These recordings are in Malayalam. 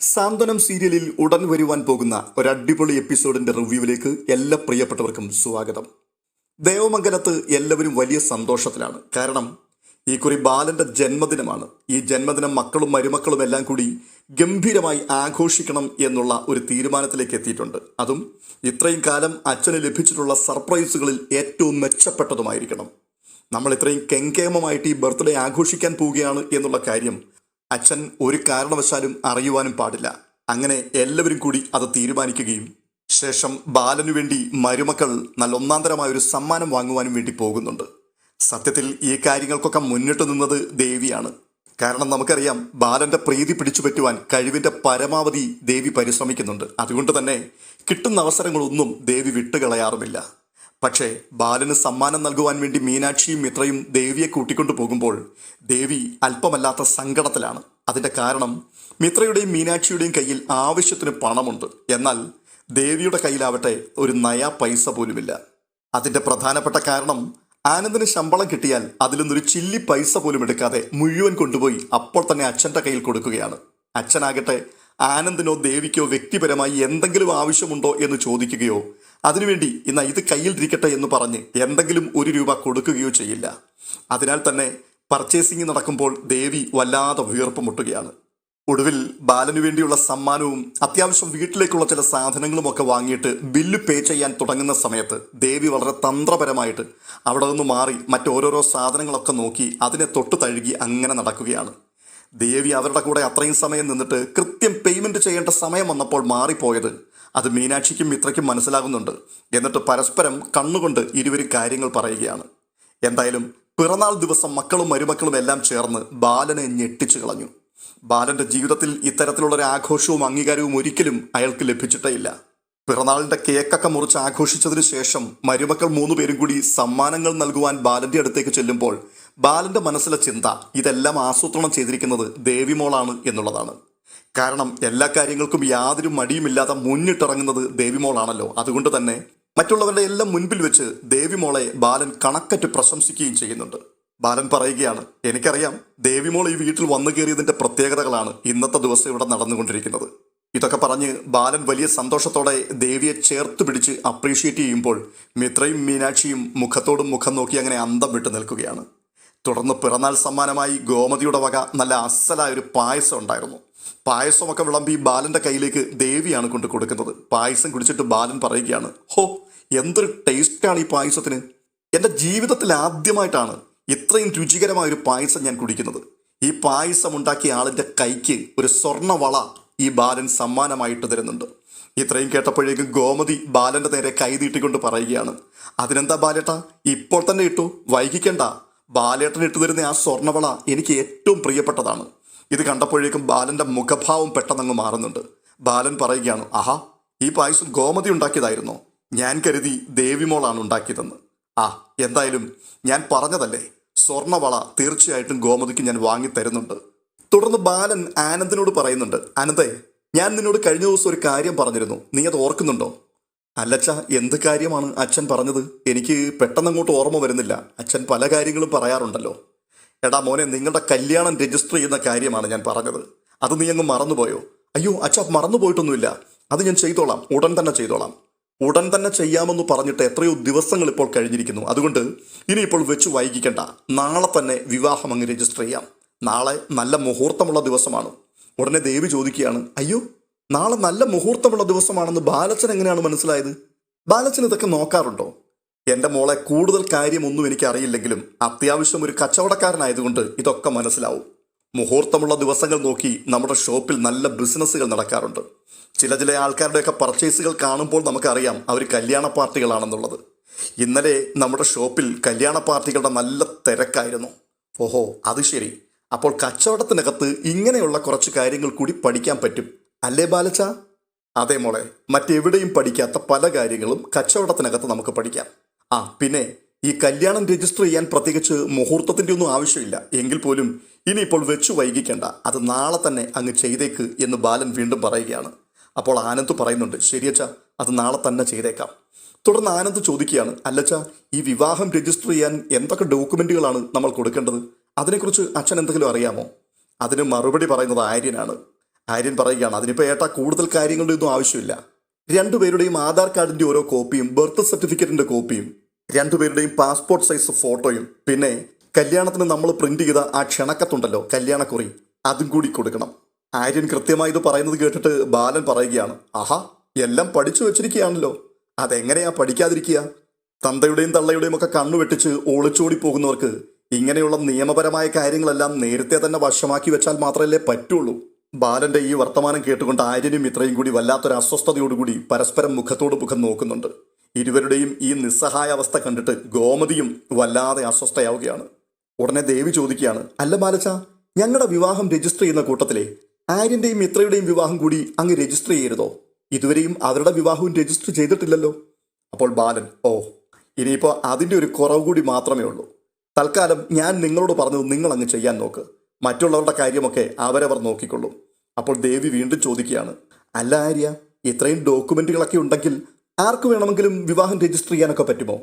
സാന്ത്വനം സീരിയലിൽ ഉടൻ വരുവാൻ പോകുന്ന ഒരു അടിപൊളി എപ്പിസോഡിന്റെ റിവ്യൂവിലേക്ക് എല്ലാ പ്രിയപ്പെട്ടവർക്കും സ്വാഗതം. ദേവമംഗലത്ത് എല്ലാവരും വലിയ സന്തോഷത്തിലാണ്. കാരണം ഈ കുറി ബാലന്റെ ജന്മദിനമാണ്. ഈ ജന്മദിനം മക്കളും മരുമക്കളും എല്ലാം കൂടി ഗംഭീരമായി ആഘോഷിക്കണം എന്നുള്ള ഒരു തീരുമാനത്തിലേക്ക് എത്തിയിട്ടുണ്ട്. അതും ഇത്രയും കാലം അച്ഛന് ലഭിച്ചിട്ടുള്ള സർപ്രൈസുകളിൽ ഏറ്റവും മെച്ചപ്പെട്ടതുമായിരിക്കണം. നമ്മൾ ഇത്രയും കെങ്കേമമായിട്ട് ഈ ബർത്ത്ഡേ ആഘോഷിക്കാൻ പോവുകയാണ് എന്നുള്ള കാര്യം അച്ഛൻ ഒരു കാരണവശാലും അറിയുവാനും പാടില്ല. അങ്ങനെ എല്ലാവരും കൂടി അത് തീരുമാനിക്കുകയും ശേഷം ബാലനു വേണ്ടി മരുമക്കൾ നല്ല ഒന്നാന്തരമായ ഒരു സമ്മാനം വാങ്ങുവാനും വേണ്ടി പോകുന്നുണ്ട്. സത്യത്തിൽ ഈ കാര്യങ്ങൾക്കൊക്കെ മുന്നിട്ട് നിന്നത് ദേവിയാണ്. കാരണം നമുക്കറിയാം ബാലന്റെ പ്രീതി പിടിച്ചു പറ്റുവാൻ കഴിവിന്റെ പരമാവധി ദേവി പരിശ്രമിക്കുന്നുണ്ട്. അതുകൊണ്ട് തന്നെ കിട്ടുന്ന അവസരങ്ങളൊന്നും ദേവി വിട്ടുകളയാറുമില്ല. പക്ഷേ ബാലന് സമ്മാനം നൽകുവാൻ വേണ്ടി മീനാക്ഷിയും മിത്രയും ദേവിയെ കൂട്ടിക്കൊണ്ടു പോകുമ്പോൾ ദേവി അല്പമല്ലാത്ത സങ്കടത്തിലാണ്. അതിന്റെ കാരണം മിത്രയുടെയും മീനാക്ഷിയുടെയും കയ്യിൽ ആവശ്യത്തിന് പണമുണ്ട്. എന്നാൽ ദേവിയുടെ കയ്യിലാവട്ടെ ഒരു നയാ പൈസ പോലുമില്ല. അതിന്റെ പ്രധാനപ്പെട്ട കാരണം ആനന്ദിന് ശമ്പളം കിട്ടിയാൽ അതിൽ നിന്നൊരു ചില്ലി പൈസ പോലും എടുക്കാതെ മുഴുവൻ കൊണ്ടുപോയി അപ്പോൾ തന്നെ അച്ഛന്റെ കയ്യിൽ കൊടുക്കുകയാണ്. അച്ഛനാകട്ടെ ആനന്ദിനോ ദേവിക്കോ വ്യക്തിപരമായി എന്തെങ്കിലും ആവശ്യമുണ്ടോ എന്ന് ചോദിക്കുകയോ അതിനുവേണ്ടി ഇന്ന ഇത് കയ്യിൽ ഇരിക്കട്ടെ എന്ന് പറഞ്ഞ് എന്തെങ്കിലും ഒരു രൂപ കൊടുക്കുകയോ ചെയ്യില്ല. അതിനാൽ തന്നെ പർച്ചേസിംഗ് നടക്കുമ്പോൾ ദേവി വല്ലാതെ വീർപ്പ് മുട്ടുകയാണ്. ഒടുവിൽ ബാലനു വേണ്ടിയുള്ള സമ്മാനവും അത്യാവശ്യം വീട്ടിലേക്കുള്ള ചില സാധനങ്ങളും ഒക്കെ വാങ്ങിയിട്ട് ബില്ല് പേ ചെയ്യാൻ തുടങ്ങുന്ന സമയത്ത് ദേവി വളരെ തന്ത്രപരമായിട്ട് അവിടെ നിന്ന് മാറി മറ്റോരോരോ സാധനങ്ങളൊക്കെ നോക്കി അതിനെ തൊട്ട് തഴുകി അങ്ങനെ നടക്കുകയാണ്. ദേവി അവരുടെ കൂടെ അത്രയും സമയം നിന്നിട്ട് കൃത്യം പേയ്മെന്റ് ചെയ്യേണ്ട സമയം വന്നപ്പോൾ മാറിപ്പോയത് അത് മീനാക്ഷിക്കും മിത്രയ്ക്കും മനസ്സിലാകുന്നുണ്ട്. എന്നിട്ട് പരസ്പരം കണ്ണുകൊണ്ട് ഇരുവരും കാര്യങ്ങൾ പറയുകയാണ്. എന്തായാലും പിറന്നാൾ ദിവസം മക്കളും മരുമക്കളും എല്ലാം ചേർന്ന് ബാലനെ ഞെട്ടിച്ചു കളഞ്ഞു. ബാലന്റെ ജീവിതത്തിൽ ഇത്തരത്തിലുള്ള ഒരു ആഘോഷവും അംഗീകാരവും ഒരിക്കലും അയാൾക്ക് ലഭിച്ചിട്ടേ ഇല്ല. പിറന്നാളിന്റെ കേക്കൊക്കെ മുറിച്ച് ആഘോഷിച്ചതിനു ശേഷം മരുമക്കൾ മൂന്ന് പേരും കൂടി സമ്മാനങ്ങൾ നൽകുവാൻ ബാലന്റെ അടുത്തേക്ക് ചെല്ലുമ്പോൾ ബാലന്റെ മനസ്സിലെ ചിന്ത ഇതെല്ലാം ആസൂത്രണം ചെയ്തിരിക്കുന്നത് ദേവിമോളാണ് എന്നുള്ളതാണ്. കാരണം എല്ലാ കാര്യങ്ങൾക്കും യാതൊരു മടിയുമില്ലാതെ മുന്നിട്ടിറങ്ങുന്നത് ദേവിമോളാണല്ലോ. അതുകൊണ്ട് തന്നെ മറ്റുള്ളവരുടെ എല്ലാം മുൻപിൽ വെച്ച് ദേവിമോളെ ബാലൻ കണക്കറ്റ് പ്രശംസിക്കുകയും ചെയ്യുന്നുണ്ട്. ബാലൻ പറയുകയാണ് എനിക്കറിയാം ദേവിമോൾ ഈ വീട്ടിൽ വന്നു കയറിയതിന്റെ പ്രത്യേകതകളാണ് ഇന്നത്തെ ദിവസം ഇവിടെ നടന്നുകൊണ്ടിരിക്കുന്നത്. ഇതൊക്കെ പറഞ്ഞ് ബാലൻ വലിയ സന്തോഷത്തോടെ ദേവിയെ ചേർത്ത് പിടിച്ച് അപ്രീഷിയേറ്റ് ചെയ്യുമ്പോൾ മിത്രയും മീനാക്ഷിയും മുഖത്തോടും മുഖം നോക്കി അങ്ങനെ അന്തം വിട്ടു നിൽക്കുകയാണ്. തുടർന്ന് പിറന്നാൾ സമ്മാനമായി ഗോമതിയുടെ വക നല്ല അസലായ ഒരു പായസം ഉണ്ടായിരുന്നു. പായസമൊക്കെ വിളമ്പി ബാലന്റെ കയ്യിലേക്ക് ദേവിയാണ് കൊണ്ട് കൊടുക്കുന്നത്. പായസം കുടിച്ചിട്ട് ബാലൻ പറയുകയാണ് ഹോ എന്തൊരു ടേസ്റ്റാണ് ഈ പായസത്തിന്. എന്റെ ജീവിതത്തിൽ ആദ്യമായിട്ടാണ് ഇത്രയും രുചികരമായ ഒരു പായസം ഞാൻ കുടിക്കുന്നത്. ഈ പായസം ഉണ്ടാക്കിയ ആളിന്റെ കൈക്ക് ഒരു സ്വർണവള ഈ ബാലൻ സമ്മാനമായിട്ട് തരുന്നുണ്ട്. ഇത്രയും കേട്ടപ്പോഴേക്കും ഗോമതി ബാലന്റെ നേരെ കൈ നീട്ടിക്കൊണ്ട് പറയുകയാണ് അതിനെന്താ ബാലേട്ട? ഇപ്പോൾ തന്നെ ഇട്ടു. വൈകിക്കണ്ട. ബാലേട്ടൻ ഇട്ടു തരുന്ന ആ സ്വർണവള എനിക്ക് ഏറ്റവും പ്രിയപ്പെട്ടതാണ്. ഇത് കണ്ടപ്പോഴേക്കും ബാലന്റെ മുഖഭാവം പെട്ടെന്നങ്ങ് മാറുന്നുണ്ട്. ബാലൻ പറയുകയാണ് ആഹാ ഈ പായസം ഗോമതി ഉണ്ടാക്കിയതായിരുന്നോ? ഞാൻ കരുതി ദേവിമോളാണ് ഉണ്ടാക്കിയതെന്ന്. ആ എന്തായാലും ഞാൻ പറഞ്ഞതല്ലേ സ്വർണവള തീർച്ചയായിട്ടും ഗോമതിക്ക് ഞാൻ വാങ്ങി തരുന്നുണ്ട്. തുടർന്ന് ബാലൻ ആനന്ദിനോട് പറയുന്നുണ്ട് ആനന്ദേ ഞാൻ നിന്നോട് കഴിഞ്ഞ ദിവസം ഒരു കാര്യം പറഞ്ഞിരുന്നു. നീ അത് ഓർക്കുന്നുണ്ടോ? അല്ലച്ച എന്ത് കാര്യമാണ് അച്ഛൻ പറഞ്ഞത്? എനിക്ക് പെട്ടെന്നങ്ങോട്ട് ഓർമ്മ വരുന്നില്ല. അച്ഛൻ പല കാര്യങ്ങളും പറയാറുണ്ടല്ലോ. എടാ മോനെ നിങ്ങളുടെ കല്യാണം രജിസ്റ്റർ ചെയ്യുന്ന കാര്യമാണ് ഞാൻ പറഞ്ഞത്. അത് നീ അങ്ങ് മറന്നുപോയോ? അയ്യോ അച്ഛാ മറന്നുപോയിട്ടൊന്നുമില്ല. അത് ഞാൻ ചെയ്തോളാം. ഉടൻ തന്നെ ചെയ്തോളാം. ഉടൻ തന്നെ ചെയ്യാമെന്ന് പറഞ്ഞിട്ട് എത്രയോ ദിവസങ്ങൾ ഇപ്പോൾ കഴിഞ്ഞിരിക്കുന്നു. അതുകൊണ്ട് ഇനിയിപ്പോൾ വെച്ച് വൈകിക്കണ്ട. നാളെ തന്നെ വിവാഹം അങ്ങ് രജിസ്റ്റർ ചെയ്യാം. നാളെ നല്ല മുഹൂർത്തമുള്ള ദിവസമാണ്. ഉടനെ ദേവി ചോദിക്കുകയാണ് അയ്യോ നാളെ നല്ല മുഹൂർത്തമുള്ള ദിവസമാണെന്ന് ബാലച്ചൻ എങ്ങനെയാണ് മനസ്സിലായത്? ബാലച്ചൻ ഇതൊക്കെ നോക്കാറുണ്ടോ? എന്റെ മോളെ കൂടുതൽ കാര്യമൊന്നും എനിക്കറിയില്ലെങ്കിലും അത്യാവശ്യം ഒരു കച്ചവടക്കാരനായതുകൊണ്ട് ഇതൊക്കെ മനസ്സിലാവും. മുഹൂർത്തമുള്ള ദിവസങ്ങൾ നോക്കി നമ്മുടെ ഷോപ്പിൽ നല്ല ബിസിനസ്സുകൾ നടക്കാറുണ്ട്. ചില ചില ആൾക്കാരുടെയൊക്കെ പർച്ചേസുകൾ കാണുമ്പോൾ നമുക്കറിയാം അവർ കല്യാണ പാർട്ടികളാണെന്നുള്ളത്. ഇന്നലെ നമ്മുടെ ഷോപ്പിൽ കല്യാണ പാർട്ടികളുടെ നല്ല തിരക്കായിരുന്നു. ഓഹോ അത് ശരി. അപ്പോൾ കച്ചവടത്തിനകത്ത് ഇങ്ങനെയുള്ള കുറച്ച് കാര്യങ്ങൾ കൂടി പഠിക്കാൻ പറ്റും. അല്ലേ ബാലച്ച? അതേ മോളെ മറ്റെവിടെയും പഠിക്കാത്ത പല കാര്യങ്ങളും കച്ചവടത്തിനകത്ത് നമുക്ക് പഠിക്കാം. ആ പിന്നെ ഈ കല്യാണം രജിസ്റ്റർ ചെയ്യാൻ പ്രത്യേകിച്ച് മുഹൂർത്തത്തിന്റെ ഒന്നും ആവശ്യമില്ല. എങ്കിൽ പോലും ഇനിയിപ്പോൾ വെച്ചു വൈകിക്കേണ്ട. അത് നാളെ തന്നെ അങ്ങ് ചെയ്തേക്ക് എന്ന് ബാലൻ വീണ്ടും പറയുകയാണ്. അപ്പോൾ ആനന്ദ് പറയുന്നുണ്ട് ശരിയച്ച അത് നാളെ തന്നെ ചെയ്തേക്കാം. തുടർന്ന് ആനന്ദ് ചോദിക്കുകയാണ് അല്ലച്ച ഈ വിവാഹം രജിസ്റ്റർ ചെയ്യാൻ എന്തൊക്കെ ഡോക്യുമെന്റുകളാണ് നമ്മൾ കൊടുക്കേണ്ടത്? അതിനെക്കുറിച്ച് അച്ഛൻ എന്തെങ്കിലും അറിയാമോ? അതിന് മറുപടി പറയുന്നത് ആര്യനാണ്. ആര്യൻ പറയുകയാണ് അതിനിപ്പോൾ ഏട്ടാ കൂടുതൽ കാര്യങ്ങളുടെ ഒന്നും ആവശ്യമില്ല. രണ്ടുപേരുടെയും ആധാർ കാർഡിന്റെ ഓരോ കോപ്പിയും ബർത്ത് സർട്ടിഫിക്കറ്റിന്റെ കോപ്പിയും രണ്ടുപേരുടെയും പാസ്പോർട്ട് സൈസ് ഫോട്ടോയും പിന്നെ കല്യാണത്തിന് നമ്മൾ പ്രിന്റ് ചെയ്ത ആ ക്ഷണക്കത്തുണ്ടല്ലോ കല്യാണക്കുറി അതും കൂടി കൊടുക്കണം. ആര്യൻ കൃത്യമായി ഇത് പറയുന്നത് കേട്ടിട്ട് ബാലൻ പറയുകയാണ് ആഹാ എല്ലാം പഠിച്ചു വെച്ചിരിക്കുകയാണല്ലോ. അതെങ്ങനെയാ പഠിക്കാതിരിക്കുക? തന്തയുടെയും തള്ളയുടെയും ഒക്കെ കണ്ണു വെട്ടിച്ച് ഒളിച്ചോടി പോകുന്നവർക്ക് ഇങ്ങനെയുള്ള നിയമപരമായ കാര്യങ്ങളെല്ലാം നേരത്തെ തന്നെ വശമാക്കി വെച്ചാൽ മാത്രമല്ലേ പറ്റുള്ളൂ. ബാലന്റെ ഈ വർത്തമാനം കേട്ടുകൊണ്ട് ആര്യനും ഇത്രയും കൂടി വല്ലാത്തൊരു അസ്വസ്ഥതയോടുകൂടി പരസ്പരം മുഖത്തോട് മുഖം നോക്കുന്നുണ്ട്. ഇരുവരുടെയും ഈ നിസ്സഹായ അവസ്ഥ കണ്ടിട്ട് ഗോമതിയും വല്ലാതെ അസ്വസ്ഥയാവുകയാണ്. ഉടനെ ദേവി ചോദിക്കുകയാണ് അല്ല ബാലച്ച ഞങ്ങളുടെ വിവാഹം രജിസ്റ്റർ ചെയ്യുന്ന കൂട്ടത്തിലെ ആര്യന്റെയും ഇത്രയുടെയും വിവാഹം കൂടി അങ്ങ് രജിസ്റ്റർ ചെയ്യരുതോ? ഇതുവരെയും അവരുടെ വിവാഹവും രജിസ്റ്റർ ചെയ്തിട്ടില്ലല്ലോ? അപ്പോൾ ബാലൻ ഓ ഇനിയിപ്പോൾ അതിന്റെ ഒരു കുറവ് കൂടി മാത്രമേ ഉള്ളൂ. തൽക്കാലം ഞാൻ നിങ്ങളോട് പറഞ്ഞത് നിങ്ങൾ അങ്ങ് ചെയ്യാൻ നോക്ക്. മറ്റുള്ളവരുടെ കാര്യമൊക്കെ അവരവർ നോക്കിക്കൊള്ളും. അപ്പോൾ ദേവി വീണ്ടും ചോദിക്കുകയാണ് അല്ല ആര്യ ഇത്രയും ഡോക്യുമെന്റുകളൊക്കെ ഉണ്ടെങ്കിൽ ആർക്ക് വേണമെങ്കിലും വിവാഹം രജിസ്റ്റർ ചെയ്യാനൊക്കെ പറ്റുമോ?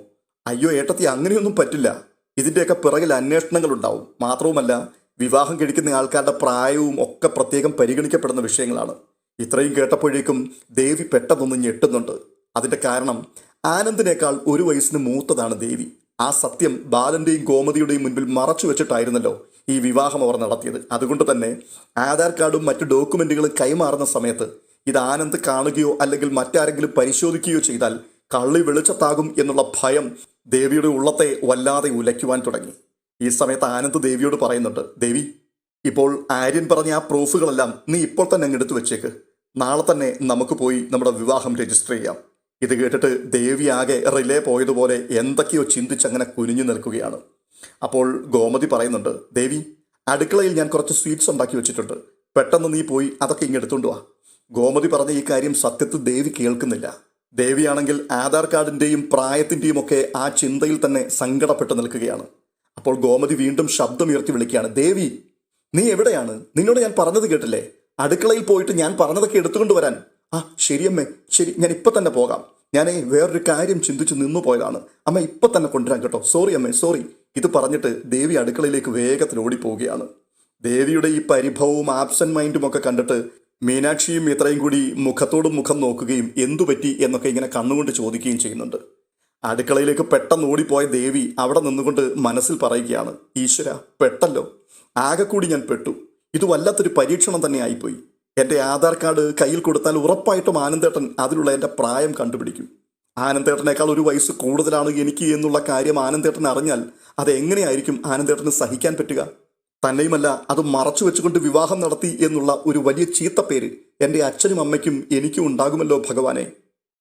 അയ്യോ ഏട്ടത്തി അങ്ങനെയൊന്നും പറ്റില്ല. ഇതിന്റെയൊക്കെ പിറകിൽ അന്വേഷണങ്ങൾ ഉണ്ടാവും മാത്രവുമല്ല വിവാഹം കഴിക്കുന്ന ആൾക്കാരുടെ പ്രായവും ഒക്കെ പ്രത്യേകം പരിഗണിക്കപ്പെടുന്ന വിഷയങ്ങളാണ്. ഇത്രയും കേട്ടപ്പോഴേക്കും ദേവി പെട്ടെന്നൊന്ന് ഞെട്ടുന്നുണ്ട്. അതിന്റെ കാരണം ആനന്ദിനേക്കാൾ ഒരു വയസ്സിന് മൂത്തതാണ് ദേവി. ആ സത്യം ബാലന്റെയും ഗോമതിയുടെയും മുൻപിൽ മറച്ചു വെച്ചിട്ടായിരുന്നല്ലോ ഈ വിവാഹം അവർ നടത്തിയത്. അതുകൊണ്ട് തന്നെ ആധാർ കാർഡും മറ്റു ഡോക്യുമെന്റുകളും കൈമാറുന്ന സമയത്ത് ഇത് ആനന്ദ് കാണുകയോ അല്ലെങ്കിൽ മറ്റാരെങ്കിലും പരിശോധിക്കുകയോ ചെയ്താൽ കള്ളി വെളിച്ചത്താകും എന്നുള്ള ഭയം ദേവിയുടെ ഉള്ളത്തെ വല്ലാതെ ഉലയ്ക്കുവാൻ തുടങ്ങി. ഈ സമയത്ത് ആനന്ദ് ദേവിയോട് പറയുന്നുണ്ട് ദേവി ഇപ്പോൾ ആര്യൻ പറഞ്ഞ ആ പ്രൂഫുകളെല്ലാം നീ ഇപ്പോൾ തന്നെ അങ്ങ് എടുത്തു വെച്ചേക്ക്. നാളെ തന്നെ നമുക്ക് പോയി നമ്മുടെ വിവാഹം രജിസ്റ്റർ ചെയ്യാം. ഇത് കേട്ടിട്ട് ദേവി ആകെ റിലേ പോയതുപോലെ എന്തൊക്കെയോ ചിന്തിച്ചങ്ങനെ കുനിഞ്ഞു നിൽക്കുകയാണ്. അപ്പോൾ ഗോമതി പറയുന്നുണ്ട് ദേവി അടുക്കളയിൽ ഞാൻ കുറച്ച് സ്വീറ്റ്സ് ഉണ്ടാക്കി വെച്ചിട്ടുണ്ട്. പെട്ടെന്ന് നീ പോയി അതൊക്കെ ഇങ്ങ് എടുത്തുകൊണ്ട് വാ. ഗോമതി പറഞ്ഞ ഈ കാര്യം സത്യത്തിൽ ദേവി കേൾക്കുന്നില്ല. ദേവിയാണെങ്കിൽ ആധാർ കാർഡിന്റെയും പ്രായത്തിന്റെയും ഒക്കെ ആ ചിന്തയിൽ തന്നെ സങ്കടപ്പെട്ട് നിൽക്കുകയാണ്. അപ്പോൾ ഗോമതി വീണ്ടും ശബ്ദമുയർത്തി വിളിക്കുകയാണ് ദേവി നീ എവിടെയാണ്? നിന്നോട് ഞാൻ പറഞ്ഞത് കേട്ടില്ലേ? അടുക്കളയിൽ പോയിട്ട് ഞാൻ പറഞ്ഞതൊക്കെ എടുത്തുകൊണ്ട് വരാൻ. ആ ശരിയമ്മേ ശരി ഞാൻ ഇപ്പം തന്നെ പോകാം. ഞാനേ വേറൊരു കാര്യം ചിന്തിച്ച് നിന്നു പോയതാണ്. അമ്മ ഇപ്പം തന്നെ കൊണ്ടുവരാൻ കേട്ടോ. സോറി അമ്മേ സോറി. ഇത് പറഞ്ഞിട്ട് ദേവി അടുക്കളയിലേക്ക് വേഗത്തിൽ ഓടിപ്പോവുകയാണ്. ദേവിയുടെ ഈ പരിഭവവും ആബ്സെന്റ് മൈൻഡും ഒക്കെ കണ്ടിട്ട് മീനാക്ഷിയും ഇത്രയും കൂടി മുഖത്തോട് മുഖം നോക്കുകയും എന്തുപറ്റി എന്നൊക്കെ ഇങ്ങനെ കണ്ണുകൊണ്ട് ചോദിക്കുകയും ചെയ്യുന്നുണ്ട്. അടുക്കളയിലേക്ക് പെട്ടെന്ന് ഓടിപ്പോയ ദേവി അവിടെ നിന്നുകൊണ്ട് മനസ്സിൽ പറയുകയാണ് ഈശ്വര പെട്ടല്ലോ. ആകെ കൂടി ഞാൻ പെട്ടു. ഇത് വല്ലാത്തൊരു പരീക്ഷണം തന്നെ ആയിപ്പോയി. എന്റെ ആധാർ കാർഡ് കയ്യിൽ കൊടുത്താൽ ഉറപ്പായിട്ടും ആനന്ദേട്ടൻ അതിലുള്ള എന്റെ പ്രായം കണ്ടുപിടിക്കും. ആനന്ദേട്ടനേക്കാൾ ഒരു വയസ്സ് കൂടുതലാണ് എനിക്ക് എന്നുള്ള കാര്യം ആനന്ദേട്ടൻ അറിഞ്ഞാൽ അതെങ്ങനെയായിരിക്കും ആനന്ദേട്ടന് സഹിക്കാൻ പറ്റുക? തന്നെയുമല്ല അത് മറച്ചു വെച്ചുകൊണ്ട് വിവാഹം നടത്തി എന്നുള്ള ഒരു വലിയ ചീത്ത പേര് എന്റെ അച്ഛനും അമ്മയ്ക്കും എനിക്കും ഉണ്ടാകുമല്ലോ ഭഗവാനെ.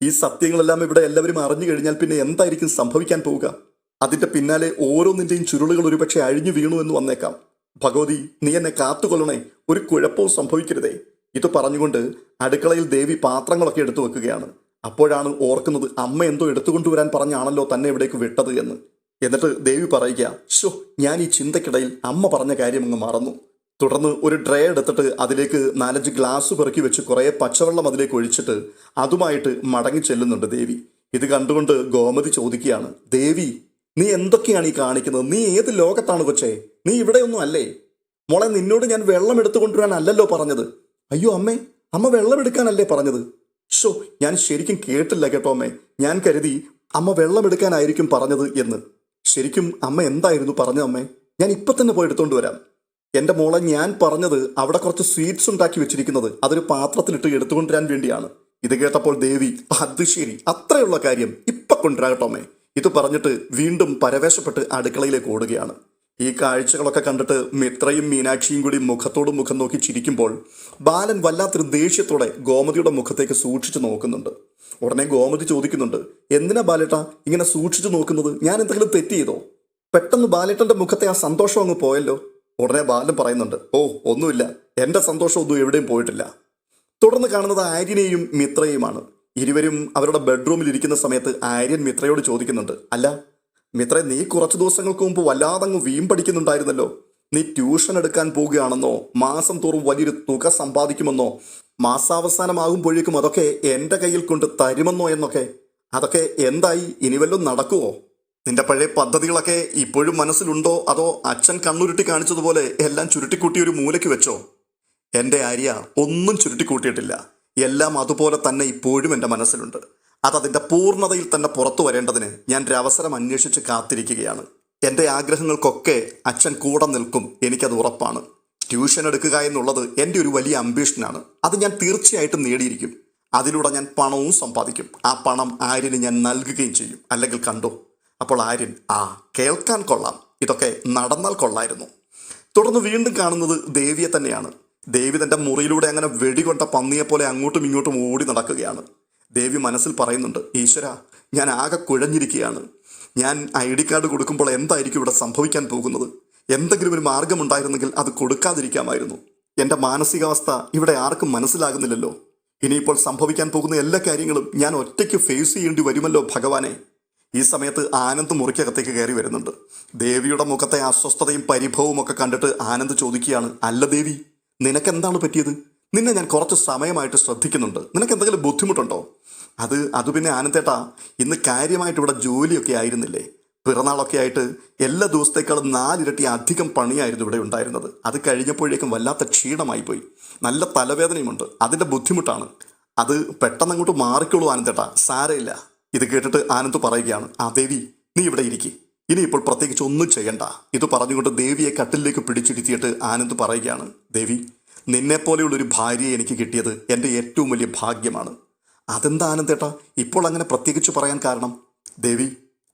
ഈ സത്യങ്ങളെല്ലാം ഇവിടെ എല്ലാവരും അറിഞ്ഞു കഴിഞ്ഞാൽ പിന്നെ എന്തായിരിക്കും സംഭവിക്കാൻ പോവുക? അതിന്റെ പിന്നാലെ ഓരോന്നിന്റെയും ചുരുളുകൾ ഒരുപക്ഷെ അഴിഞ്ഞു വീണു എന്ന് വന്നേക്കാം. ഭഗവതി നീ എന്നെ കാത്തുകൊള്ളണേ ഒരു കുഴപ്പവും സംഭവിക്കരുതേ. ഇത് പറഞ്ഞുകൊണ്ട് അടുക്കളയിൽ ദേവി പാത്രങ്ങളൊക്കെ എടുത്തു വെക്കുകയാണ്. അപ്പോഴാണ് ഓർക്കുന്നത് അമ്മ എന്തോ എടുത്തുകൊണ്ടുവരാൻ പറഞ്ഞാണല്ലോ തന്നെ ഇവിടേക്ക് വിട്ടത് എന്ന്. എന്നിട്ട് ദേവി പറയുക ഷോ ഞാൻ ഈ ചിന്തക്കിടയിൽ അമ്മ പറഞ്ഞ കാര്യം അങ്ങ് മറന്നു. തുടർന്ന് ഒരു ഡ്രേ എടുത്തിട്ട് അതിലേക്ക് നാലഞ്ച് ഗ്ലാസ് പെറുക്കി വെച്ച് കുറേ പച്ചവെള്ളം അതിലേക്ക് ഒഴിച്ചിട്ട് അതുമായിട്ട് മടങ്ങി ചെല്ലുന്നുണ്ട് ദേവി. ഇത് കണ്ടുകൊണ്ട് ഗോമതി ചോദിക്കുകയാണ് ദേവി നീ എന്തൊക്കെയാണ് ഈ കാണിക്കുന്നത്? നീ ഏത് ലോകത്താണ് കൊച്ചേ? നീ ഇവിടെയൊന്നും അല്ലേ? മോളെ നിന്നോട് ഞാൻ വെള്ളം എടുത്തു അല്ലല്ലോ പറഞ്ഞത്. അയ്യോ അമ്മേ അമ്മ വെള്ളം എടുക്കാനല്ലേ പറഞ്ഞത്? ഷോ ഞാൻ ശരിക്കും കേട്ടില്ല കേട്ടോ അമ്മേ. ഞാൻ കരുതി അമ്മ വെള്ളമെടുക്കാനായിരിക്കും പറഞ്ഞത് എന്ന്. ശരിക്കും അമ്മ എന്തായിരുന്നു പറഞ്ഞത് അമ്മേ? ഞാൻ ഇപ്പൊ തന്നെ പോയി എടുത്തോണ്ട് വരാം. എന്റെ മോളെ ഞാൻ പറഞ്ഞത് അവിടെ കുറച്ച് സ്വീറ്റ്സ് ഉണ്ടാക്കി വെച്ചിരിക്കുന്നത് അതൊരു പാത്രത്തിലിട്ട് എടുത്തുകൊണ്ടുവരാൻ വേണ്ടിയാണ്. ഇത് കേട്ടപ്പോൾ ദേവി അത് ശരി അത്രയുള്ള കാര്യം ഇപ്പൊ അമ്മേ. ഇത് പറഞ്ഞിട്ട് വീണ്ടും പരവേശപ്പെട്ട് അടുക്കളയിലേക്ക് ഓടുകയാണ്. ഈ കാഴ്ചകളൊക്കെ കണ്ടിട്ട് മിത്രയും മീനാക്ഷിയും കൂടി മുഖത്തോട് മുഖം നോക്കി ചിരിക്കുമ്പോൾ ബാലൻ വല്ലാത്തൊരു ദേഷ്യത്തോടെ ഗോമതിയുടെ മുഖത്തേക്ക് സൂക്ഷിച്ചു നോക്കുന്നുണ്ട്. ഉടനെ ഗോമതി ചോദിക്കുന്നുണ്ട് എന്തിനാ ബാലേട്ട ഇങ്ങനെ സൂക്ഷിച്ചു നോക്കുന്നത്? ഞാൻ എന്തെങ്കിലും തെറ്റ് ചെയ്തോ? പെട്ടെന്ന് ബാലേട്ടന്റെ മുഖത്തെ ആ സന്തോഷം അങ്ങ് പോയല്ലോ? ഉടനെ ബാലൻ പറയുന്നുണ്ട് ഓ ഒന്നുമില്ല. എന്റെ സന്തോഷം ഒന്നും എവിടെയും പോയിട്ടില്ല. തുടർന്ന് കാണുന്നത് ആര്യനെയും മിത്രയുമാണ്. ഇരുവരും അവരുടെ ബെഡ്റൂമിൽ ഇരിക്കുന്ന സമയത്ത് ആര്യൻ മിത്രയോട് ചോദിക്കുന്നുണ്ട് അല്ല മിത്ര നീ കുറച്ചു ദിവസങ്ങൾക്ക് മുമ്പ് വല്ലാതങ്ങ് വീമ്പടിക്കുന്നുണ്ടായിരുന്നല്ലോ. നീ ട്യൂഷൻ എടുക്കാൻ പോവുകയാണെന്നോ മാസം തോറും വലിയൊരു തുക സമ്പാദിക്കുമെന്നോ മാസാവസാനമാകുമ്പോഴേക്കും അതൊക്കെ എന്റെ കയ്യിൽ കൊണ്ട് തരുമെന്നോ എന്നൊക്കെ. അതൊക്കെ എന്തായി? ഇനി വല്ലതും നടക്കുവോ? നിന്റെ പഴയ പദ്ധതികളൊക്കെ ഇപ്പോഴും മനസ്സിലുണ്ടോ? അതോ അച്ഛൻ കണ്ണുരുട്ടി കാണിച്ചതുപോലെ എല്ലാം ചുരുട്ടിക്കൂട്ടി ഒരു മൂലയ്ക്ക് വെച്ചോ? എന്റെ ആര്യ ഒന്നും ചുരുട്ടിക്കൂട്ടിയിട്ടില്ല. എല്ലാം അതുപോലെ തന്നെ ഇപ്പോഴും എന്റെ മനസ്സിലുണ്ട്. അതതിന്റെ പൂർണതയിൽ തന്നെ പുറത്തു വരേണ്ടതിന് ഞാൻ ഒരു അവസരം അന്വേഷിച്ച് കാത്തിരിക്കുകയാണ്. എന്റെ ആഗ്രഹങ്ങൾക്കൊക്കെ അച്ഛൻ കൂടെ നിൽക്കും എനിക്കത് ഉറപ്പാണ്. ട്യൂഷൻ എടുക്കുക എന്നുള്ളത് എന്റെ ഒരു വലിയ അംബീഷനാണ്. അത് ഞാൻ തീർച്ചയായിട്ടും നേടിയിരിക്കും. അതിലൂടെ ഞാൻ പണവും സമ്പാദിക്കും. ആ പണം ആര്യന് ഞാൻ നൽകുകയും ചെയ്യും. അല്ലെങ്കിൽ കണ്ടു? അപ്പോൾ ആര്യൻ ആ കേൾക്കാൻ കൊള്ളാം. ഇതൊക്കെ നടന്നാൽ കൊള്ളായിരുന്നു. തുടർന്ന് വീണ്ടും കാണുന്നത് ദേവിയെ തന്നെയാണ്. ദേവി തന്റെ മുറിയിലൂടെ അങ്ങനെ വെടികൊണ്ട പന്നിയെ പോലെ അങ്ങോട്ടും ഇങ്ങോട്ടും ഓടി നടക്കുകയാണ്. ദേവി മനസ്സിൽ പറയുന്നുണ്ട് ഈശ്വര ഞാൻ ആകെ കുഴഞ്ഞിരിക്കുകയാണ്. ഞാൻ ഐ ഡി കാർഡ് കൊടുക്കുമ്പോൾ എന്തായിരിക്കും ഇവിടെ സംഭവിക്കാൻ പോകുന്നത്? എന്തെങ്കിലും ഒരു മാർഗമുണ്ടായിരുന്നെങ്കിൽ അത് കൊടുക്കാതിരിക്കാമായിരുന്നു. എന്റെ മാനസികാവസ്ഥ ഇവിടെ ആർക്കും മനസ്സിലാകുന്നില്ലല്ലോ. ഇനിയിപ്പോൾ സംഭവിക്കാൻ പോകുന്ന എല്ലാ കാര്യങ്ങളും ഞാൻ ഒറ്റയ്ക്ക് ഫേസ് ചെയ്യേണ്ടി വരുമല്ലോ ഭഗവാനെ. ഈ സമയത്ത് ആനന്ദ് മുറിക്കകത്തേക്ക് കയറി വരുന്നുണ്ട്. ദേവിയുടെ മുഖത്തെ അസ്വസ്ഥതയും പരിഭവവും ഒക്കെ കണ്ടിട്ട് ആനന്ദ് ചോദിക്കുകയാണ് അല്ല ദേവി നിനക്കെന്താണ് പറ്റിയത്? നിന്നെ ഞാൻ കുറച്ച് സമയമായിട്ട് ശ്രദ്ധിക്കുന്നുണ്ട്. നിനക്ക് എന്തെങ്കിലും ബുദ്ധിമുട്ടുണ്ടോ? അത് അത് പിന്നെ ആനന്ദേട്ടാ ഇന്ന് കാര്യമായിട്ട് ഇവിടെ ജോലിയൊക്കെ ആയിരുന്നില്ലേ? പിറന്നാളൊക്കെ ആയിട്ട് എല്ലാ ദിവസത്തേക്കാളും നാലിരട്ടി അധികം പണിയായിരുന്നു ഇവിടെ ഉണ്ടായിരുന്നത്. അത് കഴിഞ്ഞപ്പോഴേക്കും വല്ലാത്ത ക്ഷീണമായി പോയി. നല്ല തലവേദനയുമുണ്ട്. അതിന്റെ ബുദ്ധിമുട്ടാണ്. അത് പെട്ടെന്ന് അങ്ങോട്ട് മാറിക്കോളൂ ആനന്ദേട്ടാ. സാരയില്ല ഇത് കേട്ടിട്ട് ആനന്ദ് പറയുകയാണ് ആ ദേവി നീ ഇവിടെ ഇരിക്കി. ഇപ്പോൾ പ്രത്യേകിച്ച് ഒന്നും ചെയ്യണ്ട. ഇത് പറഞ്ഞുകൊണ്ട് ദേവിയെ കട്ടിലേക്ക് പിടിച്ചിരുത്തിയിട്ട് ആനന്ദ് പറയുകയാണ് ദേവി നിന്നെപ്പോലെയുള്ള ഒരു ഭാര്യയെ എനിക്ക് കിട്ടിയത് എന്റെ ഏറ്റവും വലിയ ഭാഗ്യമാണ്. അതെന്താ ആനന്ദേട്ടാ ഇപ്പോൾ അങ്ങനെ പ്രത്യേകിച്ച് പറയാൻ കാരണം? ദേവി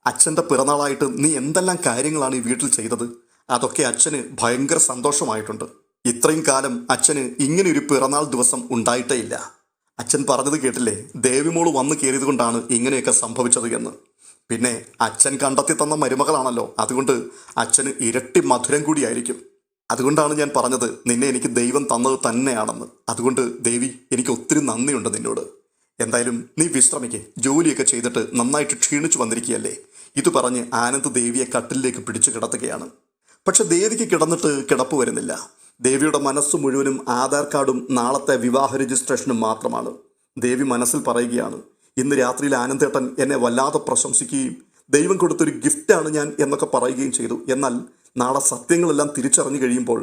അച്ഛന്റെ പിറന്നാളായിട്ട് നീ എന്തെല്ലാം കാര്യങ്ങളാണ് ഈ വീട്ടിൽ ചെയ്തത്? അതൊക്കെ അച്ഛന് ഭയങ്കര സന്തോഷമായിട്ടുണ്ട്. ഇത്രയും കാലം അച്ഛന് ഇങ്ങനെ ഒരു പിറന്നാൾ ദിവസം ഉണ്ടായിട്ടേ ഇല്ല. അച്ഛൻ പറഞ്ഞത് കേട്ടില്ലേ? ദേവിമോൾ വന്നു കയറിയത് കൊണ്ടാണ് ഇങ്ങനെയൊക്കെ സംഭവിച്ചത് എന്ന്. പിന്നെ അച്ഛൻ കണ്ടെത്തി തന്ന മരുമകളാണല്ലോ. അതുകൊണ്ട് അച്ഛന് ഇരട്ടി മധുരം കൂടിയായിരിക്കും. അതുകൊണ്ടാണ് ഞാൻ പറഞ്ഞത് നിന്നെ എനിക്ക് ദൈവം തന്നത് തന്നെയാണെന്ന്. അതുകൊണ്ട് ദേവി എനിക്ക് ഒത്തിരി നന്ദിയുണ്ട് നിന്നോട്. എന്തായാലും നീ വിശ്രമിക്ക്. ജോലിയൊക്കെ ചെയ്തിട്ട് നന്നായിട്ട് ക്ഷീണിച്ചു വന്നിരിക്കുകയല്ലേ? ഇത് പറഞ്ഞ് ആനന്ദ് ദേവിയെ കട്ടിലേക്ക് പിടിച്ചു കിടത്തുകയാണ്. പക്ഷെ ദേവിക്ക് കിടന്നിട്ട് കിടപ്പ് വരുന്നില്ല. ദേവിയുടെ മനസ്സ് മുഴുവനും ആധാർ കാർഡും നാളത്തെ വിവാഹ രജിസ്ട്രേഷനും മാത്രമാണ്. ദേവി മനസ്സിൽ പറയുകയാണ് ഇന്ന് രാത്രിയിൽ ആനന്ദേട്ടൻ എന്നെ വല്ലാതെ പ്രശംസിക്കുകയും ദൈവം കൊടുത്തൊരു ഗിഫ്റ്റാണ് ഞാൻ എന്നൊക്കെ പറയുകയും ചെയ്തു. എന്നാൽ നാളെ സത്യങ്ങളെല്ലാം തിരിച്ചറിഞ്ഞു കഴിയുമ്പോൾ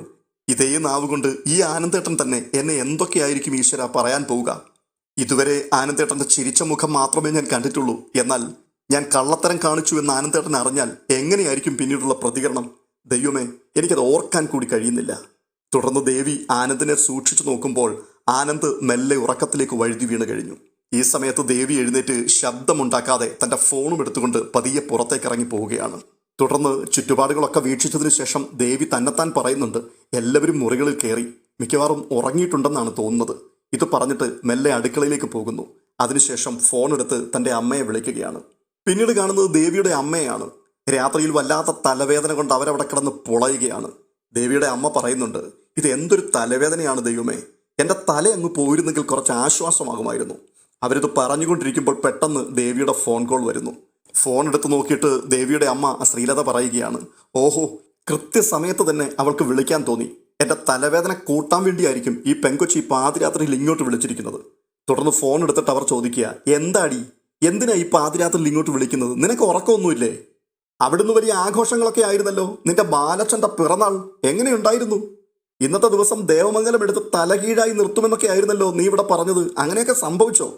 ഇതേ നാവുകൊണ്ട് ഈ ആനന്ദേട്ടൻ തന്നെ എന്നെ എന്തൊക്കെയായിരിക്കും ഈശ്വര പറയാൻ പോവുക? ഇതുവരെ ആനന്ദേട്ടന്റെ ചിരിച്ച മുഖം മാത്രമേ ഞാൻ കണ്ടിട്ടുള്ളൂ. എന്നാൽ ഞാൻ കള്ളത്തരം കാണിച്ചു എന്ന് ആനന്ദേട്ടൻ അറിഞ്ഞാൽ എങ്ങനെയായിരിക്കും പിന്നീടുള്ള പ്രതികരണം? ദൈവമേ എനിക്കത് ഓർക്കാൻ കൂടി കഴിയുന്നില്ല. തുടർന്ന് ദേവി ആനന്ദിനെ സൂക്ഷിച്ചു നോക്കുമ്പോൾ ആനന്ദ് മെല്ലെ ഉറക്കത്തിലേക്ക് വഴുതി വീണ് കഴിഞ്ഞു. ഈ സമയത്ത് ദേവി എഴുന്നേറ്റ് ശബ്ദമുണ്ടാക്കാതെ തന്റെ ഫോണും എടുത്തുകൊണ്ട് പതിയെ പുറത്തേക്ക് ഇറങ്ങി പോവുകയാണ്. തുടർന്ന് ചുറ്റുപാടുകളൊക്കെ വീക്ഷിച്ചതിന് ശേഷം ദേവി തന്നെത്താൻ പറയുന്നുണ്ട്. എല്ലാവരും മുറികളിൽ കയറി. മിക്കവാറും ഉറങ്ങിയിട്ടുണ്ടെന്നാണ് തോന്നുന്നത്. ഇത് പറഞ്ഞിട്ട് മെല്ലെ അടുക്കളയിലേക്ക് പോകുന്നു. അതിനുശേഷം ഫോൺ എടുത്ത് തന്റെ അമ്മയെ വിളിക്കുകയാണ്. പിന്നീട് കാണുന്നത് ദേവിയുടെ അമ്മയാണ് രാത്രിയിൽ വല്ലാത്ത തലവേദന കൊണ്ട് അവരവിടെ കിടന്ന് പൊളയുകയാണ്. ദേവിയുടെ അമ്മ പറയുന്നുണ്ട് ഇത് എന്തൊരു തലവേദനയാണ് ദൈവമേ. എന്റെ തല അങ്ങ് പോയിരുന്നെങ്കിൽ കുറച്ച് ആശ്വാസമാകുമായിരുന്നു. അവരിത് പറഞ്ഞുകൊണ്ടിരിക്കുമ്പോൾ പെട്ടെന്ന് ദേവിയുടെ ഫോൺ കോൾ വരുന്നു. ഫോൺ എടുത്ത് നോക്കിയിട്ട് ദേവിയുടെ അമ്മ ശ്രീലത പറയുകയാണ് ഓഹോ കൃത്യസമയത്ത് തന്നെ അവൾക്ക് വിളിക്കാൻ തോന്നി. എന്റെ തലവേദന കൂട്ടാൻ വേണ്ടിയായിരിക്കും ഈ പെങ്കൊച്ചി പാതിരാത്രിയിൽ ഇങ്ങോട്ട് വിളിച്ചിരിക്കുന്നത്. തുടർന്ന് ഫോൺ എടുത്തിട്ട് അവർ ചോദിക്കുക എന്താടി? എന്തിനാ ഈ പാതിരാത്രിയിൽ ഇങ്ങോട്ട് വിളിക്കുന്നത്? നിനക്ക് ഉറക്കമൊന്നുമില്ലേ? അവിടുന്ന് വലിയ ആഘോഷങ്ങളൊക്കെ ആയിരുന്നല്ലോ. നിന്റെ ബാലച്ചന്റെ പിറന്നാൾ എങ്ങനെയുണ്ടായിരുന്നു ഇന്നത്തെ ദിവസം ദേവമംഗലം എടുത്ത് തലകീഴായി നിർത്തുമെന്നൊക്കെ ആയിരുന്നല്ലോ നീ ഇവിടെ പറഞ്ഞത്. അങ്ങനെയൊക്കെ സംഭവിച്ചോ?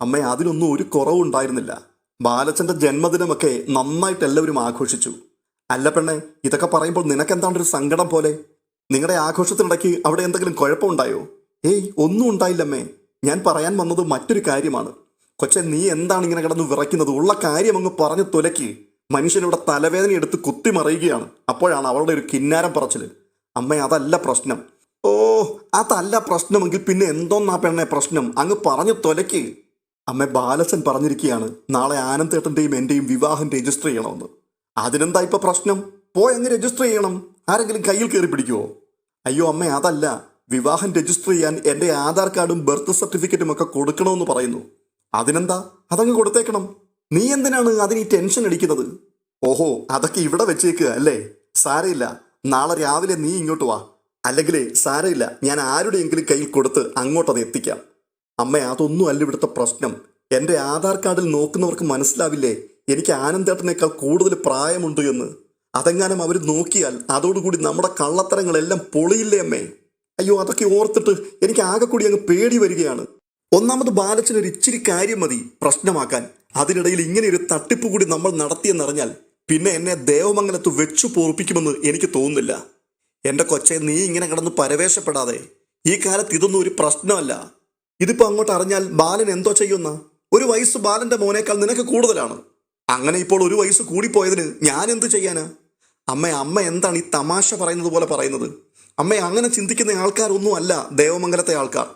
അമ്മേ അതിനൊന്നും ഒരു കുറവും ഉണ്ടായിരുന്നില്ല. ബാലച്ചന്റെ ജന്മദിനമൊക്കെ നന്നായിട്ട് എല്ലാവരും ആഘോഷിച്ചു. അല്ല പെണ്ണെ ഇതൊക്കെ പറയുമ്പോൾ നിനക്കെന്താണ് ഒരു സങ്കടം പോലെ? നിങ്ങളുടെ ആഘോഷത്തിനിടയ്ക്ക് അവിടെ എന്തെങ്കിലും കുഴപ്പമുണ്ടായോ? ഏയ് ഒന്നും ഉണ്ടായില്ലമ്മേ. ഞാൻ പറയാൻ വന്നത് മറ്റൊരു കാര്യമാണ്. കൊച്ചെ നീ എന്താണ് ഇങ്ങനെ കിടന്ന് വിറയ്ക്കുന്നത്? ഉള്ള കാര്യം അങ്ങ് പറഞ്ഞു തുലക്കി മനുഷ്യനിവിടെ തലവേദന എടുത്ത് കുത്തിമറിയുകയാണ് അപ്പോഴാണ് അവളുടെ ഒരു കിന്നാരം പറച്ചിൽ അമ്മ അതല്ല പ്രശ്നം. ഓ അതല്ല പ്രശ്നമെങ്കിൽ പിന്നെ എന്തോന്നാ പെണ്ണെ പ്രശ്നം? അങ്ങ് പറഞ്ഞു തൊലക്ക് അമ്മ ബാലസൻ പറഞ്ഞിരിക്കുകയാണ്. നാളെ ആനന്ദേട്ടന്റെയും എന്റെയും വിവാഹം രജിസ്റ്റർ ചെയ്യണമെന്ന്. അതിനെന്താ ഇപ്പൊ പ്രശ്നം? പോയി അങ്ങ് രജിസ്റ്റർ ചെയ്യണം. ആരെങ്കിലും കയ്യിൽ കയറി പിടിക്കുമോ അയ്യോ അമ്മ അതല്ല. വിവാഹം രജിസ്റ്റർ ചെയ്യാൻ എന്റെ ആധാർ കാർഡും ബർത്ത് സർട്ടിഫിക്കറ്റും ഒക്കെ കൊടുക്കണമെന്ന് പറയുന്നു. അതിനെന്താ? അതങ്ങ് കൊടുത്തേക്കണം. നീ എന്തിനാണ് അതിന് ഈ ടെൻഷൻ അടിക്കുന്നത്? ഓഹോ അതൊക്കെ ഇവിടെ വെച്ചേക്കുക അല്ലേ? സാരയില്ല. നാളെ രാവിലെ നീ ഇങ്ങോട്ട് വാ. അല്ലെങ്കിൽ സാരയില്ല. ഞാൻ ആരുടെയെങ്കിലും കയ്യിൽ കൊടുത്ത് അങ്ങോട്ടത് എത്തിക്കാം. അമ്മ അതൊന്നും അല്ല ഇവിടുത്തെ പ്രശ്നം. എന്റെ ആധാർ കാർഡിൽ നോക്കുന്നവർക്ക് മനസ്സിലാവില്ലേ? എനിക്ക് ആനന്ദേട്ടനേക്കാൾ കൂടുതൽ പ്രായമുണ്ട് എന്ന്. അതെങ്ങാനും അവർ നോക്കിയാൽ അതോടുകൂടി നമ്മുടെ കള്ളത്തരങ്ങളെല്ലാം പൊളിയില്ലേ അമ്മേ? അയ്യോ അതൊക്കെ ഓർത്തിട്ട് എനിക്ക് ആകെ കൂടി അങ്ങ് പേടി വരികയാണ്. ഒന്നാമത് ബാലച്ചന് ഒരു ഇച്ചിരി കാര്യം മതി പ്രശ്നമാക്കാൻ. അതിനിടയിൽ ഇങ്ങനെ ഒരു തട്ടിപ്പ് കൂടി നമ്മൾ നടത്തിയെന്നറിഞ്ഞാൽ പിന്നെ എന്നെ ദേവമംഗലത്ത് വെച്ചു പോർപ്പിക്കുമെന്ന് എനിക്ക് തോന്നുന്നില്ല. എന്റെ കൊച്ചെ നീ ഇങ്ങനെ കിടന്ന് പരവേശപ്പെടാതെ. ഈ കാലത്ത് ഇതൊന്നും ഒരു പ്രശ്നമല്ല. ഇതിപ്പോ അങ്ങോട്ട് അറിഞ്ഞാൽ ബാലൻ എന്തോ ചെയ്യുന്ന ഒരു വയസ്സ് ബാലന്റെ മോനേക്കാൾ നിനക്ക് കൂടുതലാണ്. അങ്ങനെ ഇപ്പോൾ ഒരു വയസ്സ് കൂടിപ്പോയതിന് ഞാൻ എന്ത് ചെയ്യാനാ? അമ്മ അമ്മ എന്താണ് ഈ തമാശ പറയുന്നത് പോലെ പറയുന്നത്? അമ്മ അങ്ങനെ ചിന്തിക്കുന്ന ആൾക്കാരൊന്നും അല്ല ദേവമംഗലത്തെ ആൾക്കാർ.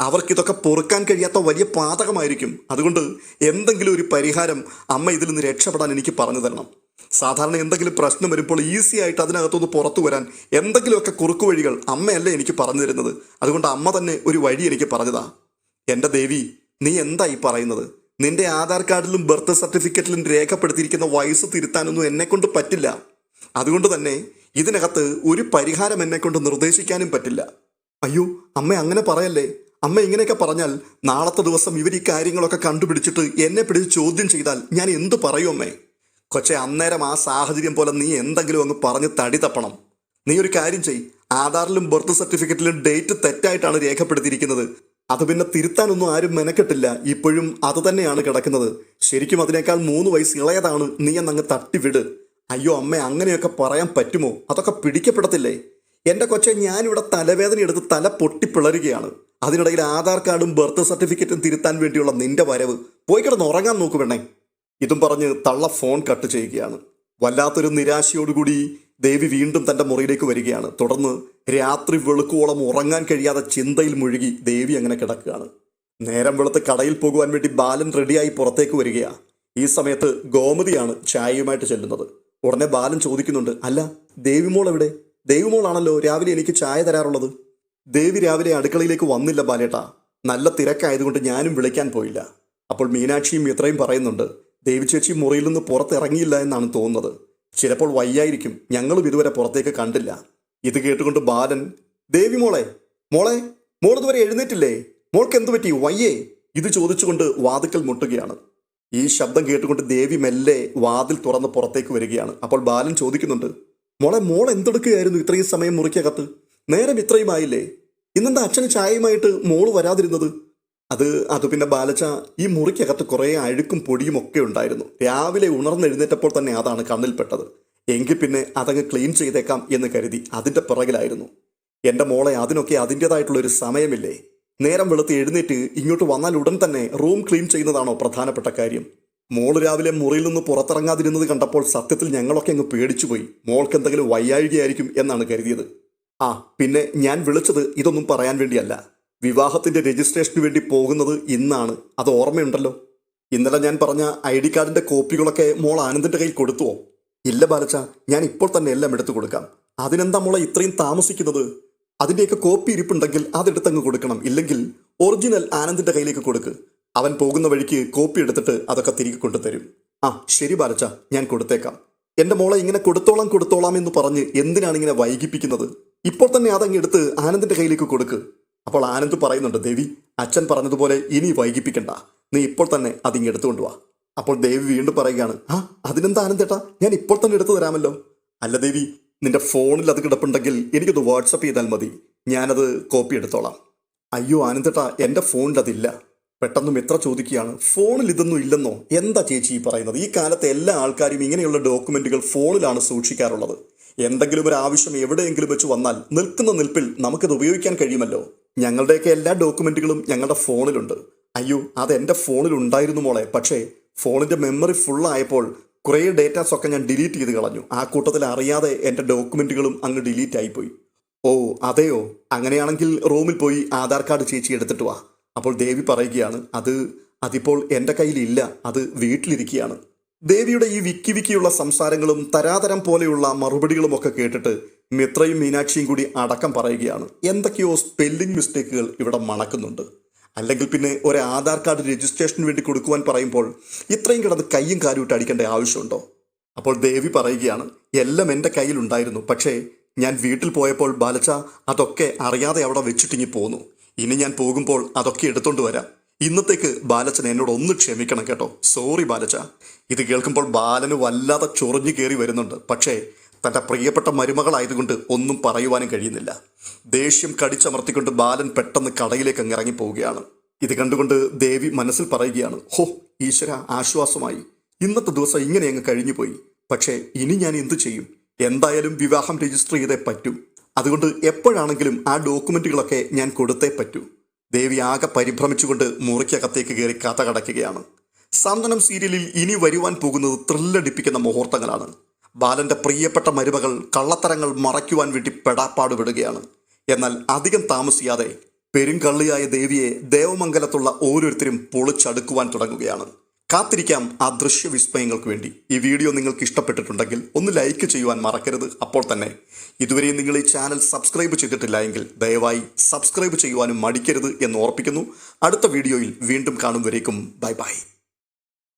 അവർക്ക് ഇതൊക്കെ പൊറുക്കാൻ കഴിയാത്ത വലിയ പാതകമായിരിക്കും. അതുകൊണ്ട് എന്തെങ്കിലും ഒരു പരിഹാരം അമ്മ ഇതിൽ നിന്ന് രക്ഷപ്പെടാൻ എനിക്ക് പറഞ്ഞു തരണം. സാധാരണ എന്തെങ്കിലും പ്രശ്നം വരുമ്പോൾ ഈസി ആയിട്ട് അതിനകത്തുനിന്ന് പുറത്തു വരാൻ എന്തെങ്കിലുമൊക്കെ കുറുക്കു വഴികൾ അമ്മയല്ലേ എനിക്ക് പറഞ്ഞു തരുന്നത്. അതുകൊണ്ട് അമ്മ തന്നെ ഒരു വഴി എനിക്ക് പറഞ്ഞതാ. എന്റെ ദേവി നീ എന്താ ഈ പറയുന്നത്? നിന്റെ ആധാർ കാർഡിലും ബർത്ത് സർട്ടിഫിക്കറ്റിലും രേഖപ്പെടുത്തിയിരിക്കുന്ന വയസ്സ് തിരുത്താനൊന്നും എന്നെക്കൊണ്ട് പറ്റില്ല. അതുകൊണ്ട് തന്നെ ഇതിനകത്ത് ഒരു പരിഹാരം എന്നെ കൊണ്ട് നിർദ്ദേശിക്കാനും പറ്റില്ല. അയ്യോ അമ്മ അങ്ങനെ പറയല്ലേ? അമ്മ ഇങ്ങനെയൊക്കെ പറഞ്ഞാൽ നാളത്തെ ദിവസം ഇവർ ഈ കാര്യങ്ങളൊക്കെ കണ്ടുപിടിച്ചിട്ട് എന്നെ പിടിച്ച് ചോദ്യം ചെയ്താൽ ഞാൻ എന്ത് പറയും അമ്മേ? കൊച്ചെ അന്നേരം ആ സാഹചര്യം പോലെ നീ എന്തെങ്കിലും അങ്ങ് പറഞ്ഞ് തടി തപ്പണം. നീ ഒരു കാര്യം ചെയ് ആധാറിലും ബർത്ത് സർട്ടിഫിക്കറ്റിലും ഡേറ്റ് തെറ്റായിട്ടാണ് രേഖപ്പെടുത്തിയിരിക്കുന്നത്. അത് പിന്നെ തിരുത്താനൊന്നും ആരും മെനക്കെട്ടില്ല. ഇപ്പോഴും അത് തന്നെയാണ് കിടക്കുന്നത്. ശരിക്കും അതിനേക്കാൾ മൂന്ന് വയസ്സ് ഇളയതാണ്. നീ എന്നങ്ങ് തട്ടിവിട് അയ്യോ അമ്മ അങ്ങനെയൊക്കെ പറയാൻ പറ്റുമോ? അതൊക്കെ പിടിക്കപ്പെടത്തില്ലേ? എന്റെ കൊച്ചെ ഞാനിവിടെ തലവേദന എടുത്ത് തല പൊട്ടിപ്പിളരുകയാണ്. അതിനിടയിൽ ആധാർ കാർഡും ബർത്ത് സർട്ടിഫിക്കറ്റും തിരുത്താൻ വേണ്ടിയുള്ള നിന്റെ വരവ്. പോയി കിടന്ന് ഉറങ്ങാൻ നോക്കു വേണേ ഇതും പറഞ്ഞ് തള്ള ഫോൺ കട്ട് ചെയ്യുകയാണ്. വല്ലാത്തൊരു നിരാശയോടുകൂടി ദേവി വീണ്ടും തന്റെ മുറിയിലേക്ക് വരികയാണ്. തുടർന്ന് രാത്രി വെളുക്കോളം ഉറങ്ങാൻ കഴിയാതെ ചിന്തയിൽ മുഴുകി ദേവി അങ്ങനെ കിടക്കുകയാണ്. നേരം വെളുത്ത് കടയിൽ പോകുവാൻ വേണ്ടി ബാലൻ റെഡിയായി പുറത്തേക്ക് വരികയാണ് ഈ സമയത്ത് ഗോമതിയാണ് ചായയുമായിട്ട് ചെല്ലുന്നത്. ഉടനെ ബാലൻ ചോദിക്കുന്നുണ്ട് അല്ല ദേവിമോൾ എവിടെ? ദേവിമോളാണല്ലോ രാവിലെ എനിക്ക് ചായ തരാറുള്ളത്. ദേവി രാവിലെ അടുക്കളയിലേക്ക് വന്നില്ല ബാലേട്ടാ. നല്ല തിരക്കായതുകൊണ്ട് ഞാനും വിളിക്കാൻ പോയില്ല. അപ്പോൾ മീനാക്ഷിയും ഇത്രയും പറയുന്നുണ്ട് ദേവി ചേച്ചി മുറിയിൽ നിന്ന് പുറത്തിറങ്ങിയില്ല എന്നാണ് തോന്നുന്നത്. ചിലപ്പോൾ വയ്യായിരിക്കും. ഞങ്ങളും ഇതുവരെ പുറത്തേക്ക് കണ്ടില്ല. ഇത് കേട്ടുകൊണ്ട് ബാലൻ ദേവി മോളെ മോളെ മോൾ എഴുന്നേറ്റില്ലേ? മോൾക്ക് എന്തു പറ്റി? വയ്യേ. ഇത് ചോദിച്ചുകൊണ്ട് വാതുക്കൽ മുട്ടുകയാണ്. ഈ ശബ്ദം കേട്ടുകൊണ്ട് ദേവി മെല്ലെ വാതിൽ തുറന്ന് പുറത്തേക്ക് വരികയാണ്. അപ്പോൾ ബാലൻ ചോദിക്കുന്നുണ്ട് മോളെ മോൾ എന്തെടുക്കുകയായിരുന്നു ഇത്രയും സമയം മുറിക്കകത്ത്? നേരം ഇത്രയും ആയില്ലേ? ഇന്നെന്താ അച്ഛന് ചായയുമായിട്ട് മോൾ വരാതിരുന്നത്? അത് അത് പിന്നെ ബാലച്ച ഈ മുറിക്കകത്ത് കുറേ അഴുക്കും പൊടിയും ഒക്കെ ഉണ്ടായിരുന്നു. രാവിലെ ഉണർന്നെഴുന്നേറ്റപ്പോൾ തന്നെ അതാണ് കണ്ണിൽപ്പെട്ടത്. എങ്കിൽ പിന്നെ അതങ്ങ് ക്ലീൻ ചെയ്തേക്കാം എന്ന് കരുതി അതിന്റെ പിറകിലായിരുന്നു. എന്റെ മോളെ അതിനൊക്കെ അതിന്റെതായിട്ടുള്ള ഒരു സമയമില്ലേ? നേരം വെളുത്ത് എഴുന്നേറ്റ് ഇങ്ങോട്ട് വന്നാൽ ഉടൻ തന്നെ റൂം ക്ലീൻ ചെയ്യുന്നതാണോ പ്രധാനപ്പെട്ട കാര്യം. മോൾ രാവിലെ മുറിയിൽ നിന്ന് പുറത്തിറങ്ങാതിരുന്നത് കണ്ടപ്പോൾ സത്യത്തിൽ ഞങ്ങളൊക്കെ അങ്ങ് പേടിച്ചുപോയി. മോൾക്ക് എന്തെങ്കിലും വയ്യാഴികയായിരിക്കും എന്നാണ് കരുതിയത്. ആ പിന്നെ ഞാൻ വിളിച്ചത് ഇതൊന്നും പറയാൻ വേണ്ടിയല്ല. വിവാഹത്തിന്റെ രജിസ്ട്രേഷന് വേണ്ടി പോകുന്നത് ഇന്നാണ്. അത് ഓർമ്മയുണ്ടല്ലോ. ഇന്നലെ ഞാൻ പറഞ്ഞ ഐ ഡി കാർഡിന്റെ കോപ്പികളൊക്കെ മോൾ ആനന്ദിന്റെ കയ്യിൽ കൊടുത്തുവോ? ഇല്ല ബാലച്ച ഞാൻ ഇപ്പോൾ തന്നെ എല്ലാം എടുത്തു കൊടുക്കാം. അതിനെന്താ മോളെ ഇത്രയും താമസിക്കുന്നത്? അതിന്റെയൊക്കെ കോപ്പി ഇരിപ്പുണ്ടെങ്കിൽ അതെടുത്തങ്ങ് കൊടുക്കണം. ഇല്ലെങ്കിൽ ഒറിജിനൽ ആനന്ദിന്റെ കയ്യിലേക്ക് കൊടുക്ക്. അവൻ പോകുന്ന വഴിക്ക് കോപ്പി എടുത്തിട്ട് അതൊക്കെ തിരികെ കൊണ്ടുതരും. ആ ശരി ബാലച്ച ഞാൻ കൊടുത്തേക്കാം. എന്റെ മോളെ ഇങ്ങനെ കൊടുത്തോളാം കൊടുത്തോളാം എന്ന് പറഞ്ഞ് എന്തിനാണ് ഇങ്ങനെ വൈകിപ്പിക്കുന്നത്? ഇപ്പോൾ തന്നെ അതങ്ങ് എടുത്ത് ആനന്ദിന്റെ കയ്യിലേക്ക് കൊടുക്ക്. അപ്പോൾ ആനന്ദ് പറയുന്നുണ്ട് ദേവി അച്ഛൻ പറഞ്ഞതുപോലെ ഇനി വൈകിപ്പിക്കണ്ട. നീ ഇപ്പോൾ തന്നെ അതിങ്ങ് എടുത്തുകൊണ്ട് വാ. അപ്പോൾ ദേവി വീണ്ടും പറയുകയാണ് ആ അതിനെന്താ ആനന്ദേട്ടാ ഞാൻ ഇപ്പോൾ തന്നെ എടുത്തു തരാമല്ലോ. അല്ല ദേവി നിന്റെ ഫോണിൽ അത് കിടപ്പുണ്ടെങ്കിൽ എനിക്കത് വാട്സപ്പ് ചെയ്താൽ മതി. ഞാനത് കോപ്പി എടുത്തോളാം. അയ്യോ ആനന്ദേട്ടാ എന്റെ ഫോണിൽ അതില്ല. പെട്ടെന്നും എത്ര ചോദിക്കുകയാണ് ഫോണിൽ ഇതൊന്നും ഇല്ലെന്നോ? എന്താ ചേച്ചി ഈ പറയുന്നത്? ഈ കാലത്തെ എല്ലാ ആൾക്കാരും ഇങ്ങനെയുള്ള ഡോക്യുമെന്റുകൾ ഫോണിലാണ് സൂക്ഷിക്കാറുള്ളത്. എന്തെങ്കിലും ഒരു ആവശ്യം എവിടെയെങ്കിലും വെച്ച് വന്നാൽ നിൽക്കുന്ന നിൽപ്പിൽ നമുക്കിത് ഉപയോഗിക്കാൻ കഴിയുമല്ലോ. ഞങ്ങളുടെയൊക്കെ എല്ലാ ഡോക്യുമെന്റുകളും ഞങ്ങളുടെ ഫോണിലുണ്ട്. അയ്യോ അത് എന്റെ ഫോണിൽ ഉണ്ടായിരുന്നു മോളെ. പക്ഷേ ഫോണിന്റെ മെമ്മറി ഫുൾ ആയപ്പോൾ കുറേ ഡേറ്റാസ് ഒക്കെ ഞാൻ ഡിലീറ്റ് ചെയ്ത് കളഞ്ഞു. ആ കൂട്ടത്തിൽ അറിയാതെ എന്റെ ഡോക്യുമെന്റുകളും അങ്ങ് ഡിലീറ്റ് ആയിപ്പോയി. ഓ അതെയോ? അങ്ങനെയാണെങ്കിൽ റൂമിൽ പോയി ആധാർ കാർഡ് ചേച്ചി എടുത്തിട്ട് വാ. അപ്പോൾ ദേവി പറയുകയാണ് അത് അതിപ്പോൾ എന്റെ കയ്യിലില്ല. അത് വീട്ടിലിരിക്കുകയാണ്. ദേവിയുടെ ഈ വിക്കി വിക്കിയുള്ള സംസാരങ്ങളും തരാതരം പോലെയുള്ള മറുപടികളും ഒക്കെ കേട്ടിട്ട് മിത്രയും മീനാക്ഷിയും കൂടി അടക്കം പറയുകയാണ് എന്തൊക്കെയോ സ്പെല്ലിംഗ് മിസ്റ്റേക്കുകൾ ഇവിടെ മണക്കുന്നുണ്ട്. അല്ലെങ്കിൽ പിന്നെ ഒരു ആധാർ കാർഡ് രജിസ്ട്രേഷന് വേണ്ടി കൊടുക്കുവാൻ പറയുമ്പോൾ ഇത്രയും കിടന്ന് കൈയും കാലും ഇട്ട് അടിക്കേണ്ട ആവശ്യമുണ്ടോ? അപ്പോൾ ദേവി പറയുകയാണ് എല്ലാം എന്റെ കയ്യിലുണ്ടായിരുന്നു പക്ഷേ ഞാൻ വീട്ടിൽ പോയപ്പോൾ ബാലച്ച അതൊക്കെ അറിയാതെ അവിടെ വെച്ചിട്ടിങ്ങി പോന്നു. ഇനി ഞാൻ പോകുമ്പോൾ അതൊക്കെ എടുത്തോണ്ട് വരാം. ഇന്നത്തേക്ക് ബാലച്ചൻ എന്നോട് ഒന്ന് ക്ഷമിക്കണം കേട്ടോ. സോറി ബാലച്ച. ഇത് കേൾക്കുമ്പോൾ ബാലന് വല്ലാതെ ചൊറിഞ്ഞു കയറി വരുന്നുണ്ട്. പക്ഷേ തന്റെ പ്രിയപ്പെട്ട മരുമകളായതുകൊണ്ട് ഒന്നും പറയുവാനും കഴിയുന്നില്ല. ദേഷ്യം കടിച്ചമർത്തിക്കൊണ്ട് ബാലൻ പെട്ടെന്ന് കടയിലേക്ക് അങ്ങ് ഇറങ്ങിപ്പോവുകയാണ് ഇത് കണ്ടുകൊണ്ട് ദേവി മനസ്സിൽ പറയുകയാണ് ഹോ ഈശ്വര ആശ്വാസമായി. ഇന്നത്തെ ദിവസം ഇങ്ങനെ അങ്ങ് കഴിഞ്ഞുപോയി. പക്ഷേ ഇനി ഞാൻ എന്തു ചെയ്യും? എന്തായാലും വിവാഹം രജിസ്റ്റർ ചെയ്തേ പറ്റും. അതുകൊണ്ട് എപ്പോഴാണെങ്കിലും ആ ഡോക്യുമെന്റുകളൊക്കെ ഞാൻ കൊടുത്തേ പറ്റൂ. ദേവി ആകെ പരിഭ്രമിച്ചുകൊണ്ട് മുറിക്കകത്തേക്ക് കയറി കഥ കടക്കുകയാണ്. സാന്ത്വനം സീരിയലിൽ ഇനി വരുവാൻ പോകുന്നത് ത്രില്ലടിപ്പിക്കുന്ന മുഹൂർത്തങ്ങളാണ്. ബാലന്റെ പ്രിയപ്പെട്ട മരുമകൾ കള്ളത്തരങ്ങൾ മറയ്ക്കുവാൻ വേണ്ടി പെടാപ്പാടുപെടുകയാണ്. എന്നാൽ അധികം താമസിയാതെ പെരുങ്കള്ളിയായ ദേവിയെ ദേവമംഗലത്തുള്ള ഓരോരുത്തരും പൊളിച്ചടുക്കുവാൻ തുടങ്ങുകയാണ്. കാത്തിരിക്കാം ആ ദൃശ്യ വിസ്മയങ്ങൾക്ക് വേണ്ടി. ഈ വീഡിയോ നിങ്ങൾക്ക് ഇഷ്ടപ്പെട്ടിട്ടുണ്ടെങ്കിൽ ഒന്ന് ലൈക്ക് ചെയ്യുവാൻ മറക്കരുത്. അപ്പോൾ തന്നെ ഇതുവരെ നിങ്ങൾ ഈ ചാനൽ സബ്സ്ക്രൈബ് ചെയ്തിട്ടില്ല എങ്കിൽ ദയവായി സബ്സ്ക്രൈബ് ചെയ്യുവാനും മടിക്കരുത് എന്ന് ഓർപ്പിക്കുന്നു. അടുത്ത വീഡിയോയിൽ വീണ്ടും കാണും വരേക്കും. Bye bye.